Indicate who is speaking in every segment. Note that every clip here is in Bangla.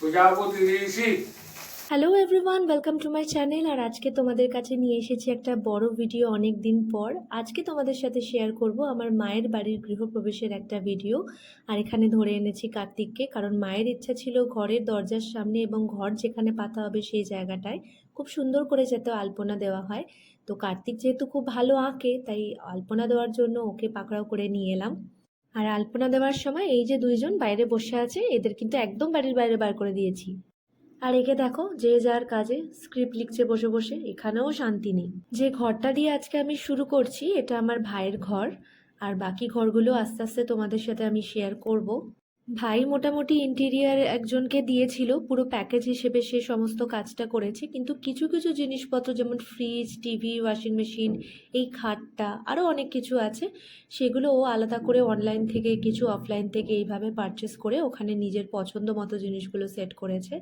Speaker 1: প্রজাপতি ঋষি
Speaker 2: hello everyone welcome to my channel আর আজকে তোমাদের কাছে নিয়ে এসেছি একটা বড় ভিডিও অনেক দিন পর। আজকে তোমাদের সাথে শেয়ার করব আমার মায়ের বাড়ির গৃহপ্রবেশের একটা ভিডিও আর এখানে ধরে এনেছি কার্তিককে, কারণ মায়ের ইচ্ছা ছিল ঘরের দরজার সামনে এবং ঘর যেখানে পাতা হবে সেই জায়গাটায় খুব সুন্দর করে যাতে আলপনা দেওয়া হয়। তো কার্তিক যেহেতু খুব ভালো আঁকে, তাই আলপনা দেওয়ার জন্য ওকে পাকড়াও করে নিয়ে এলাম। আর আলপনা দেওয়ার সময় এই যে দুইজন বাইরে বসে আছে, এদের কিন্তু একদম বাড়ির বাইরে বার করে দিয়েছি। আর একে দেখো, যে যার কাজে স্ক্রিপ্ট লিখছে বসে বসে, এখানেও শান্তি নেই। যে ঘরটা দিয়ে আজকে আমি শুরু করছি, এটা আমার ভাইয়ের ঘর। আর বাকি ঘরগুলো আস্তে আস্তে তোমাদের সাথে আমি শেয়ার করব। ভাই মোটামুটি ইন্টেরিয়ার একজনকে দিয়েছিল, পুরো প্যাকেজ হিসেবে সে সমস্ত কাজটা করেছে, কিন্তু কিছু কিছু জিনিসপত্র যেমন ফ্রিজ টিভি ওয়াশিং মেশিন এই খাটটা আরও অনেক কিছু আছে, সেগুলো ও আলাদা করে অনলাইন থেকে কিছু অফলাইন থেকে এইভাবে পারচেস করে ওখানে নিজের পছন্দ মতো জিনিসগুলো সেট করেছে।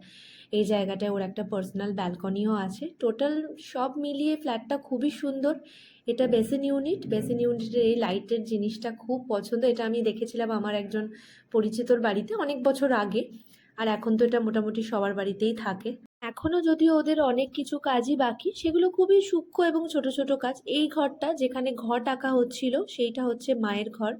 Speaker 2: এই জায়গাটায় ওর একটা পার্সোনাল ব্যালকনিও আছে। টোটাল সব মিলিয়ে ফ্ল্যাটটা খুবই সুন্দর। এটা বেসিন ইউনিট। বেসিন ইউনিটের এই লাইটের জিনিসটা খুব পছন্দ। এটা আমি দেখেছিলাম আমার একজন পরিচিতর বাড়িতে অনেক বছর আগে। আর এখন তো এটা মোটামুটি সবার বাড়িতেই থাকে। এখনও যদিও ওদের অনেক কিছু কাজই বাকি, সেগুলো খুবই সূক্ষ্ম এবং ছোট ছোট কাজ। এই ঘরটা যেখানে ঘর আঁকা হচ্ছিল, সেইটা হচ্ছে মায়ের ঘর।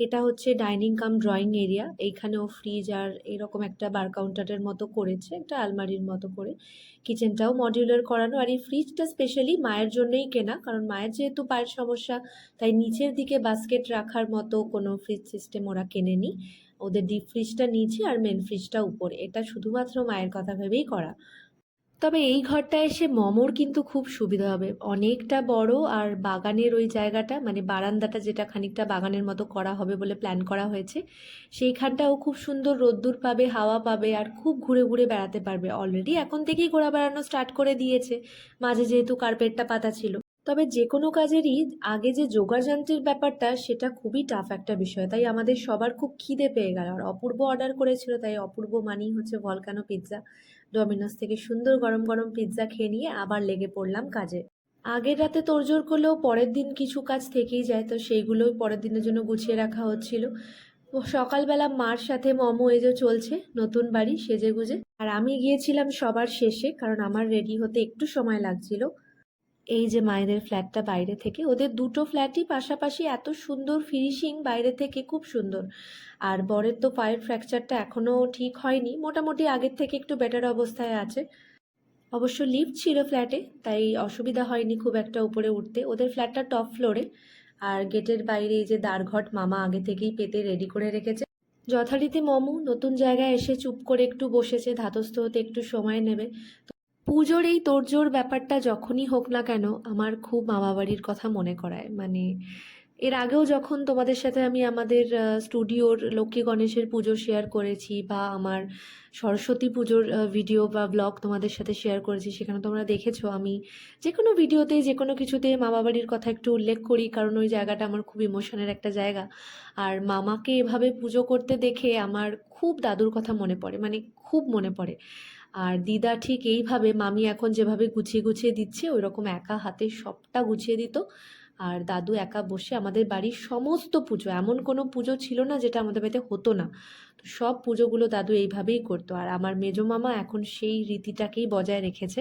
Speaker 2: এটা হচ্ছে ডাইনিং কাম, ড্রয়িং এরিয়া। এইখানেও ফ্রিজ আর এরকম একটা বার কাউন্টারের মতো করেছে, একটা আলমারির মতো করে। কিচেনটাও মডিউলার করানো। আর এই ফ্রিজটা স্পেশালি মায়ের জন্যই কেনা, কারণ মায়ের যেহেতু পায়ের সমস্যা, তাই নিচের দিকে বাস্কেট রাখার মতো কোনো ফ্রিজ সিস্টেম ওরা কেনেনি। ওদের ডিপ ফ্রিজটা নিচে আর মেন ফ্রিজটা উপরে। এটা শুধুমাত্র মায়ের কথা ভেবেই করা। তবে এই ঘরটা এসে মমোর কিন্তু খুব সুবিধা হবে। অনেকটা বড় আর বাগানের ওই জায়গাটা মানে বারান্দাটা যেটা খানিকটা বাগানের মতো করা হবে বলে প্ল্যান করা হয়েছে, সেইখানটাও খুব সুন্দর রোদ্দুর পাবে, হাওয়া পাবে আর খুব ঘুরে ঘুরে বেড়াতে পারবে। অলরেডি এখন থেকেই ঘোরা বেড়ানো স্টার্ট করে দিয়েছে, মাঝে যেহেতু কার্পেটটা পাতা ছিল। তবে যে কোনো কাজেরই আগে যে যোগাযন্ত্রের ব্যাপারটা, সেটা খুবই টাফ একটা বিষয়। তাই আমাদের সবার খুব খিদে পেয়ে গেল। আর অপূর্ব অর্ডার করেছিল, তাই অপূর্ব মানেই হচ্ছে ভলকানো পিৎজা ডমিনোস থেকে সুন্দর গরম গরম পিৎজা খেয়ে নিয়ে আবার লেগে পড়লাম কাজে। আগের রাতে তোড়জোড় করলেও পরের দিন কিছু কাজ থেকেই যায়, তো সেইগুলোই পরের দিনের জন্য গুছিয়ে রাখা হচ্ছিল। সকালবেলা মার সাথে মমো এজো চলছে, নতুন বাড়ি সেজে গুজে আর আমি গিয়েছিলাম সবার শেষে, কারণ আমার রেডি হতে একটু সময় লাগছিল। এই যে মায়েদের ফ্ল্যাটটা বাইরে থেকে, ওদের দুটো ফ্ল্যাটই পাশাপাশি এত সুন্দর ফিনিশিং বাইরে থেকে খুব সুন্দর। আর বরের তো পায়ের ফ্র্যাকচারটা এখনও ঠিক হয়নি, মোটামুটি আগের থেকে একটু বেটার অবস্থায় আছে। অবশ্য লিফট ছিল ফ্ল্যাটে তাই অসুবিধা হয়নি খুব একটা উপরে উঠতে। ওদের ফ্ল্যাটটা টপ ফ্লোরে আর গেটের বাইরে এই যে দ্বারঘট মামা আগে থেকেই পেতে রেডি করে রেখেছে। যথারীতি মমু, নতুন জায়গায় এসে চুপ করে একটু বসেছে, ধাতস্থ হতে একটু সময় নেবে। পুজোর এই তোড়জোড় ব্যাপারটা যখনই হোক না কেন আমার খুব মামাবাড়ির কথা মনে করায়। মানে এর আগেও যখন তোমাদের সাথে আমি আমাদের স্টুডিওর লক্ষ্মী গণেশের পুজো শেয়ার করেছি বা আমার সরস্বতী পুজোর ভিডিও বা ব্লগ তোমাদের সাথে শেয়ার করেছি, সেখানে তোমরা দেখেছ আমি যে কোনো ভিডিওতে যে কোনো কিছুতে মামা বাড়ির কথা একটু উল্লেখ করি, কারণ ওই জায়গাটা আমার খুব ইমোশনের একটা জায়গা। আর মামাকে এভাবে পুজো করতে দেখে আমার খুব দাদুর কথা মনে পড়ে মানে খুব মনে পড়ে। আর দিদা ঠিক এইভাবে, মামি এখন যেভাবে গুছিয়ে গুছিয়ে দিচ্ছে ওই রকম একা হাতে সবটা গুছিয়ে দিত। আর দাদু একা বসে আমাদের বাড়ির সমস্ত পুজো, এমন কোনো পুজো ছিল না যেটা আমাদের বাড়িতে হতো না। তো সব পুজোগুলো দাদু এইভাবেই করতো। আর আমার মেজো মামা এখন সেই রীতিটাকেই বজায় রেখেছে।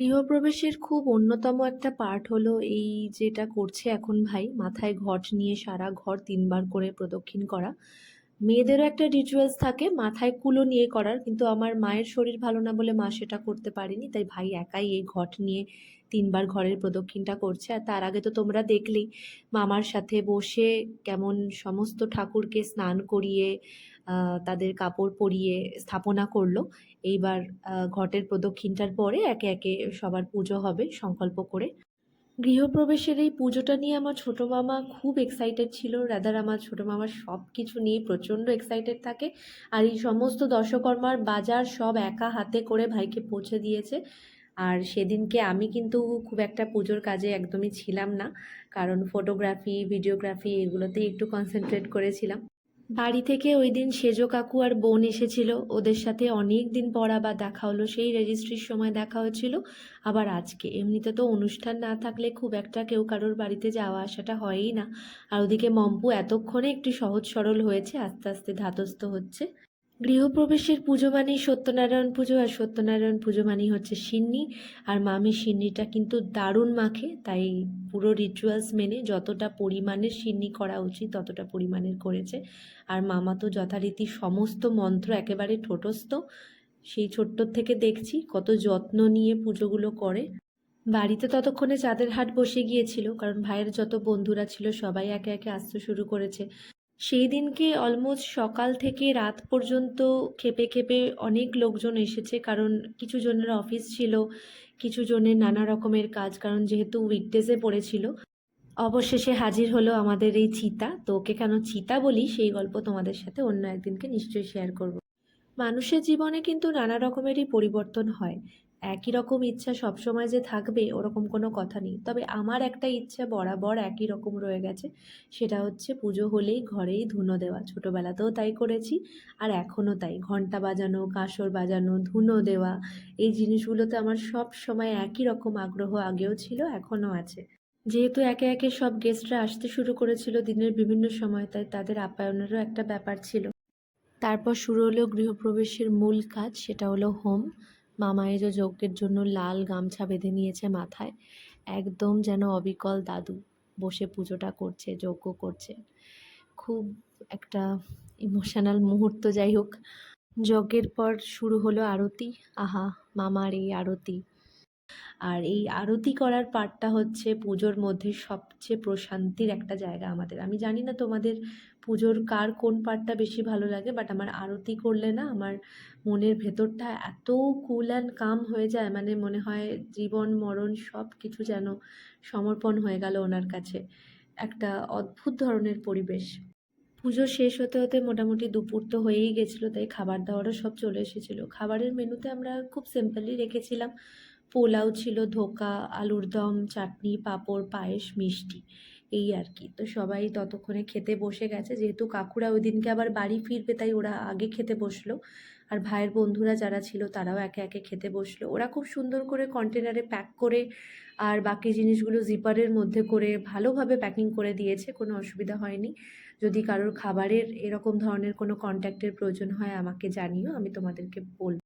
Speaker 2: গৃহপ্রবেশের খুব অন্যতম একটা পার্ট হলো এই যেটা করছে এখন ভাই, মাথায় ঘট নিয়ে সারা ঘর তিনবার করে প্রদক্ষিণ করা। মেয়েদেরও একটা রিচুয়ালস থাকে, মাথায় কুলো নিয়ে করার, কিন্তু আমার মায়ের শরীর ভালো না বলে মা সেটা করতে পারেনি, তাই ভাই একাই এই ঘট নিয়ে তিনবার ঘরের প্রদক্ষিণটা করছে। আর তার আগে তো তোমরা দেখলেই মামার সাথে বসে কেমন সমস্ত ঠাকুরকে স্নান করিয়ে তাদের কাপড় পরিয়ে স্থাপনা করল। এইবার ঘটের প্রদক্ষিণটার পরে একে একে সবার পুজো হবে সংকল্প করে। গৃহপ্রবেশের এই পুজোটা নিয়ে আমার ছোটো মামা খুব এক্সাইটেড ছিল। রাদার আমার ছোটো মামা সব কিছু নিয়ে প্রচণ্ড এক্সাইটেড থাকে। আর এই সমস্ত দশকর্মার বাজার সব একা হাতে করে ভাইকে পৌঁছে দিয়েছে। আর সেদিনকে আমি কিন্তু খুব একটা পুজোর কাজে একদমই ছিলাম না। কারণ ফটোগ্রাফি ভিডিওগ্রাফি এগুলোতেই একটু কনসেন্ট্রেট করেছিলাম। বাড়ি থেকে ওই দিন সেজো কাকু আর বোন এসেছিল। ওদের সাথে অনেক দিন পর আবার দেখা হলো। সেই রেজিস্ট্রির সময় দেখা হয়েছিল। আবার আজকে। এমনিতে তো অনুষ্ঠান না থাকলে খুব একটা কেউ কারোর বাড়িতে যাওয়া আসাটা হয়ই না। আর ওদিকে মম্পু এতক্ষণে একটু সহজ সরল হয়েছে, আস্তে আস্তে ধাতস্থ হচ্ছে। গৃহপ্রবেশের পুজো মানেই সত্যনারায়ণ পুজো, আর সত্যনারায়ণ পুজো মানেই হচ্ছে সিন্নি। আর মামি সিন্নিটা কিন্তু দারুণ মাখে, তাই পুরো রিচুয়ালস মেনে যতটা পরিমাণের সিন্নি করা উচিত, ততটা পরিমাণের করেছে। আর মামা তো যথারীতি সমস্ত মন্ত্র একেবারে ঠোঁটস্থ। সেই ছোট্টর থেকে দেখছি কত যত্ন নিয়ে পুজোগুলো করে। বাড়িতে ততক্ষণে চাঁদের হাট বসে গিয়েছিল, কারণ ভাইয়ের যত বন্ধুরা ছিল সবাই একে একে আসতে শুরু করেছে। সেই দিনকে অলমোস্ট সকাল থেকে রাত পর্যন্ত খেপে খেপে অনেক লোকজন এসেছে, কারণ কিছু জনের অফিস ছিল, কিছু জনের নানা রকমের কাজ, কারণ যেহেতু উইকডেজে পড়েছিল। অবশেষে হাজির হলো আমাদের এই চিতা, তো ওকে কেন চিতা বলি, সেই গল্প তোমাদের সাথে অন্য একদিনকে নিশ্চয়ই শেয়ার করব। মানুষের জীবনে কিন্তু নানা রকমেরই পরিবর্তন হয়। একই রকম ইচ্ছা সবসময় যে থাকবে, ওরকম কোনো কথা নেই। তবে আমার একটা ইচ্ছা বরাবর একই রকম রয়ে গেছে। সেটা হচ্ছে পুজো হলেই ঘরেই ধুনো দেওয়া। ছোটোবেলাতেও তাই করেছি, আর এখনও তাই। ঘণ্টা বাজানো, কাঁসর বাজানো, ধুনো দেওয়া, এই জিনিসগুলোতে আমার সব সময় একই রকম আগ্রহ আগেও ছিল, এখনও আছে। যেহেতু একে একে সব গেস্টরা আসতে শুরু করেছিল দিনের বিভিন্ন সময়, তাই তাদের আপ্যায়নেরও একটা ব্যাপার ছিল। তারপর শুরু হলো গৃহপ্রবেশের মূল কাজ, সেটা হলো হোম। মামা যে যজ্ঞের জন্য লাল গামছা বেঁধে নিয়েছে মাথায়, একদম যেন অবিকল দাদু বসে পুজোটা করছে, যজ্ঞ করছে। খুব একটা ইমোশনাল মুহূর্ত যাই হোক। যজ্ঞের পর শুরু হলো আরতি। আহা, মামার এই আরতি। আর এই আরতি করার পার্টটা হচ্ছে পুজোর মধ্যে সবচেয়ে প্রশান্তির একটা জায়গা আমাদের। আমি জানি না তোমাদের পুজোর কার কোন পার্টটা বেশি ভালো লাগে? বাট আমার আরতি করলে না, আমার মনের ভেতরটা এত কুল অ্যান্ড কাম হয়ে যায়। মানে মনে হয় জীবন, মরণ সব কিছু যেন সমর্পণ হয়ে গেল ওনার কাছে। একটা অদ্ভুত ধরনের পরিবেশ। পুজো শেষ হতে হতে মোটামুটি দুপুর তো হয়েই গেছিল, তাই খাবার দাবারও সব চলে এসেছিল। খাবারের মেনুতে আমরা খুব সিম্পলি রেখেছিলাম। পোলাও ছিল ধোকা, আলুর দম, চাটনি, পাঁপড়, পায়েস, মিষ্টি। এই আর কি। তো সবাই ততক্ষণে খেতে বসে গেছে। যেহেতু কাকুরা ওই দিনকে আবার বাড়ি ফিরবে, তাই ওরা আগে খেতে বসল। আর ভাইয়ের বন্ধুরা যারা ছিল, তারাও একে একে খেতে বসল। ওরা খুব সুন্দর করে কন্টেনারে প্যাক করে আর বাকি জিনিসগুলো জিপারের মধ্যে করে ভালোভাবে প্যাকিং করে দিয়েছে, কোনো অসুবিধা হয়নি। যদি কারোর খাবারের এরকম ধরনের কোনো কন্ট্যাক্টের প্রয়োজন হয়, আমাকে জানিও, আমি তোমাদেরকে বলব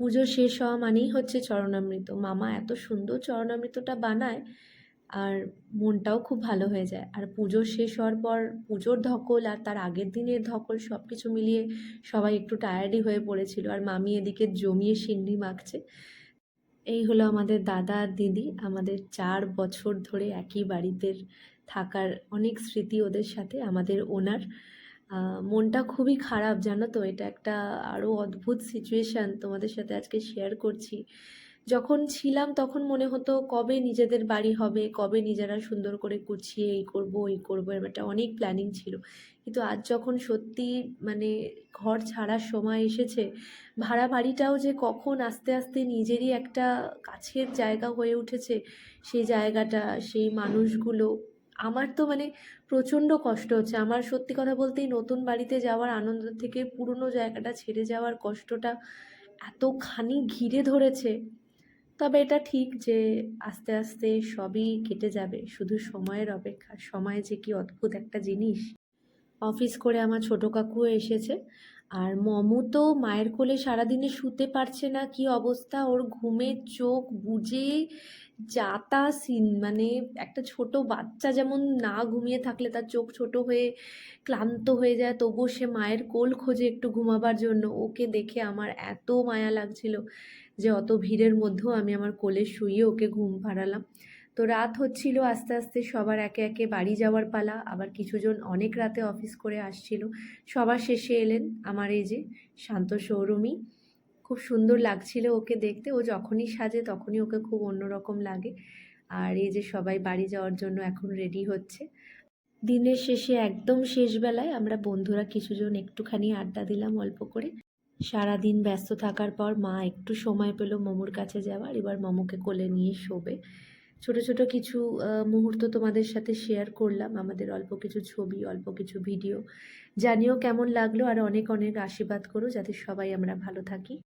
Speaker 2: পুজো শেষ হওয়া মানেই হচ্ছে চরণামৃত। মামা এত সুন্দর চরণামৃতটা বানায় আর মনটাও খুব ভালো হয়ে যায়। আর পুজো শেষ হওয়ার পর পুজোর ধকল আর তার আগের দিনের ধকল সব কিছু মিলিয়ে সবাই একটু টায়ার্ডই হয়ে পড়েছিল। আর মামি এদিকে জমিয়ে সিন্নি মাখছে। এই হলো আমাদের দাদা আর দিদি। আমাদের চার বছর ধরে একই বাড়িতে থাকার অনেক স্মৃতি ওদের সাথে, আমাদের ওনার। মনটা খুবই খারাপ, জানো তো? এটা একটা আরও অদ্ভুত সিচুয়েশান তোমাদের সাথে আজকে শেয়ার করছি। যখন ছিলাম তখন মনে হতো কবে নিজেদের বাড়ি হবে, কবে নিজেরা সুন্দর করে গুছিয়ে এই করব এই করব এরম একটা অনেক প্ল্যানিং ছিল। কিন্তু আজ যখন সত্যি মানে ঘর ছাড়ার সময় এসেছে, ভাড়া বাড়িটাও যে কখন আস্তে আস্তে নিজেরই একটা কাছের জায়গা হয়ে উঠেছে, সেই জায়গাটা, সেই মানুষগুলো, আমার তো মানে প্রচণ্ড কষ্ট হচ্ছে। আমার সত্যি কথা বলতে এই নতুন বাড়িতে যাওয়ার আনন্দ থেকে পুরনো জায়গাটা ছেড়ে যাওয়ার কষ্টটা এতখানি ঘিরে ধরেছে তবে এটা ঠিক যে আস্তে আস্তে সবই কেটে যাবে। শুধু সময়ের অপেক্ষা। সময় যে কি অদ্ভুত একটা জিনিস। অফিস করে আমার ছোটো কাকুও এসেছে। আর মমু তো মায়ের কোলে সারাদিনে শুতে পারছে না। কি অবস্থা? ওর ঘুমের চোখ বুজে যাতা সিন মানে একটা ছোট বাচ্চা যেমন না ঘুমিয়ে থাকলে তার চোখ ছোট হয়ে ক্লান্ত হয়ে যায়, তবুও সে মায়ের কোল খোঁজে একটু ঘুমাবার জন্য। ওকে দেখে আমার এত মায়া লাগছিল। যে অত ভিড়ের মধ্যেও আমি আমার কোলে শুয়ে ওকে ঘুম পাড়ালাম। তো রাত হচ্ছিল আস্তে আস্তে সবার একে একে বাড়ি যাওয়ার পালা। আবার কিছুজন অনেক রাতে অফিস করে আসছিল। সবার শেষে এলেন আমার এই যে শান্ত সৌরমী। খুব সুন্দর লাগছিল ওকে দেখতে। ও যখনই সাজে তখনই ওকে খুব অন্যরকম লাগে। আর এই যে সবাই বাড়ি যাওয়ার জন্য এখন রেডি হচ্ছে। দিনের শেষে একদম শেষবেলায় আমরা বন্ধুরা কিছুজন একটুখানি আড্ডা দিলাম অল্প করে। সারাদিন ব্যস্ত থাকার পর মা একটু সময় পেল মমুর কাছে যাওয়ার। এবার মোমোকে কোলে নিয়ে শোবে। ছোট ছোট কিছু মুহূর্ত তোমাদের সাথে শেয়ার করলাম। আমাদের অল্প কিছু ছবি, অল্প কিছু ভিডিও জানিও কেমন লাগল আর অনেক অনেক আশীর্বাদ করো যাতে সবাই আমরা ভালো থাকি।